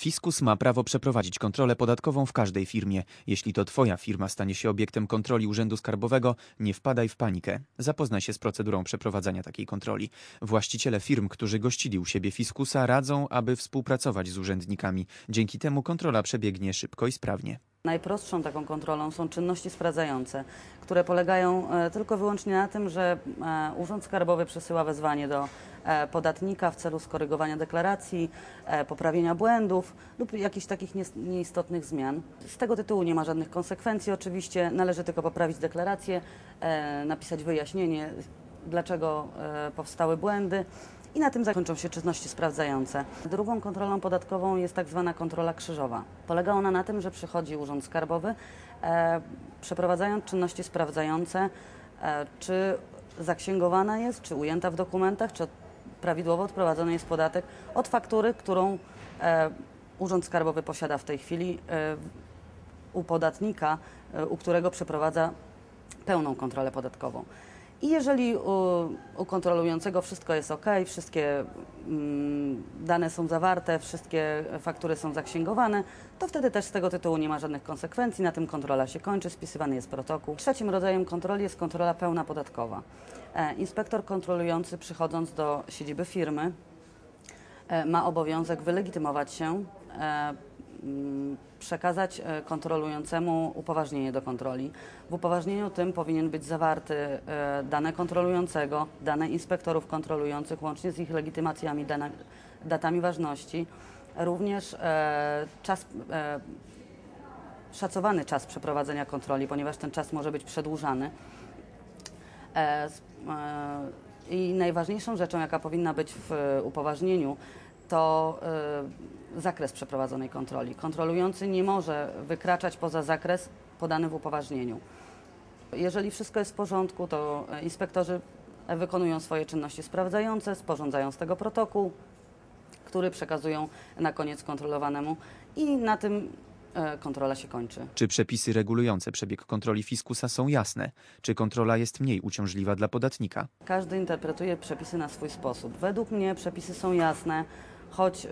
Fiskus ma prawo przeprowadzić kontrolę podatkową w każdej firmie. Jeśli to Twoja firma stanie się obiektem kontroli Urzędu Skarbowego, nie wpadaj w panikę. Zapoznaj się z procedurą przeprowadzania takiej kontroli. Właściciele firm, którzy gościli u siebie Fiskusa, radzą, aby współpracować z urzędnikami. Dzięki temu kontrola przebiegnie szybko i sprawnie. Najprostszą taką kontrolą są czynności sprawdzające, które polegają e, tylko wyłącznie na tym, że e, Urząd Skarbowy przesyła wezwanie do e, podatnika w celu skorygowania deklaracji, poprawienia błędów lub jakichś takich nieistotnych zmian. Z tego tytułu nie ma żadnych konsekwencji oczywiście, należy tylko poprawić deklarację, napisać wyjaśnienie, dlaczego powstały błędy. I na tym zakończą się czynności sprawdzające. Drugą kontrolą podatkową jest tak zwana kontrola krzyżowa. Polega ona na tym, że przychodzi Urząd Skarbowy, e, przeprowadzając czynności sprawdzające, e, czy zaksięgowana jest, czy ujęta w dokumentach, czy prawidłowo odprowadzony jest podatek od faktury, którą e, Urząd Skarbowy posiada w tej chwili e, u podatnika, e, u którego przeprowadza pełną kontrolę podatkową. I jeżeli u, u kontrolującego wszystko jest ok, wszystkie mm, dane są zawarte, wszystkie faktury są zaksięgowane, to wtedy też z tego tytułu nie ma żadnych konsekwencji, na tym kontrola się kończy, spisywany jest protokół. Trzecim rodzajem kontroli jest kontrola pełna podatkowa. E, inspektor kontrolujący przychodząc do siedziby firmy e, ma obowiązek wylegitymować się, e, przekazać e, kontrolującemu upoważnienie do kontroli. W upoważnieniu tym powinien być zawarty e, dane kontrolującego, dane inspektorów kontrolujących łącznie z ich legitymacjami, dana, datami ważności, również e, czas, szacowany czas przeprowadzenia kontroli, ponieważ ten czas może być przedłużany. I najważniejszą rzeczą, jaka powinna być w upoważnieniu, to e, zakres przeprowadzonej kontroli. Kontrolujący nie może wykraczać poza zakres podany w upoważnieniu. Jeżeli wszystko jest w porządku, to inspektorzy wykonują swoje czynności sprawdzające, sporządzają z tego protokół, który przekazują na koniec kontrolowanemu i na tym e, kontrola się kończy. Czy przepisy regulujące przebieg kontroli Fiskusa są jasne? Czy kontrola jest mniej uciążliwa dla podatnika? Każdy interpretuje przepisy na swój sposób. Według mnie przepisy są jasne, choć y,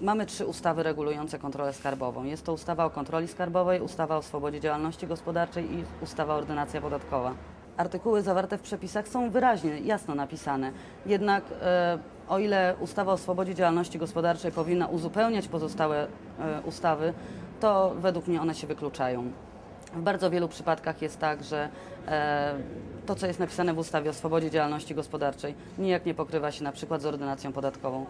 mamy trzy ustawy regulujące kontrolę skarbową. Jest to ustawa o kontroli skarbowej, ustawa o swobodzie działalności gospodarczej i ustawa ordynacja podatkowa. Artykuły zawarte w przepisach są wyraźnie, jasno napisane. Jednak e, o ile ustawa o swobodzie działalności gospodarczej powinna uzupełniać pozostałe e, ustawy, to według mnie one się wykluczają. W bardzo wielu przypadkach jest tak, że e, to, co jest napisane w ustawie o swobodzie działalności gospodarczej, nijak nie pokrywa się na przykład z ordynacją podatkową.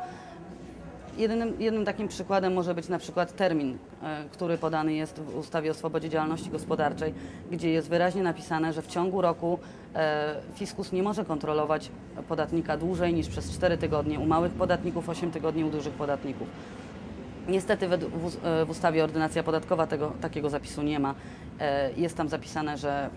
Jedynym, jednym takim przykładem może być na przykład termin, e, który podany jest w ustawie o swobodzie działalności gospodarczej, gdzie jest wyraźnie napisane, że w ciągu roku e, fiskus nie może kontrolować podatnika dłużej niż przez 4 tygodnie, u małych podatników 8 tygodni, u dużych podatników. Niestety e, w ustawie ordynacja podatkowa tego, takiego zapisu nie ma. Jest tam zapisane, że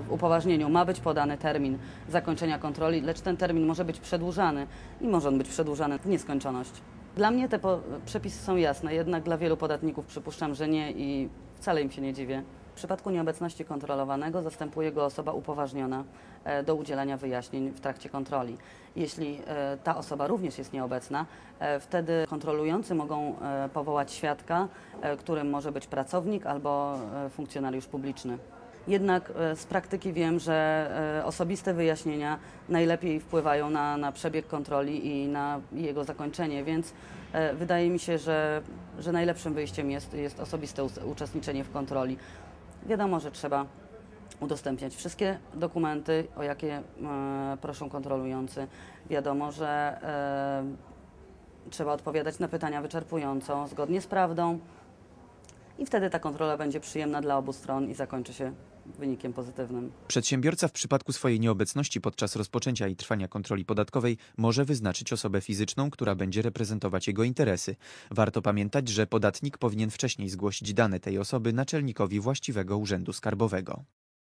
w upoważnieniu ma być podany termin zakończenia kontroli, lecz ten termin może być przedłużany i może on być przedłużany w nieskończoność. Dla mnie te przepisy są jasne, jednak dla wielu podatników przypuszczam, że nie i wcale im się nie dziwię. W przypadku nieobecności kontrolowanego zastępuje go osoba upoważniona e, do udzielania wyjaśnień w trakcie kontroli. Jeśli e, ta osoba również jest nieobecna, e, wtedy kontrolujący mogą e, powołać świadka, e, którym może być pracownik albo e, funkcjonariusz publiczny. Jednak e, z praktyki wiem, że e, osobiste wyjaśnienia najlepiej wpływają na, na przebieg kontroli i na jego zakończenie, więc e, wydaje mi się, że, że najlepszym wyjściem jest, jest osobiste uczestniczenie w kontroli. Wiadomo, że trzeba udostępniać wszystkie dokumenty, o jakie proszą kontrolujący. Wiadomo, że trzeba odpowiadać na pytania wyczerpująco, zgodnie z prawdą. I wtedy ta kontrola będzie przyjemna dla obu stron i zakończy się wynikiem pozytywnym. Przedsiębiorca w przypadku swojej nieobecności podczas rozpoczęcia i trwania kontroli podatkowej może wyznaczyć osobę fizyczną, która będzie reprezentować jego interesy. Warto pamiętać, że podatnik powinien wcześniej zgłosić dane tej osoby naczelnikowi właściwego urzędu skarbowego.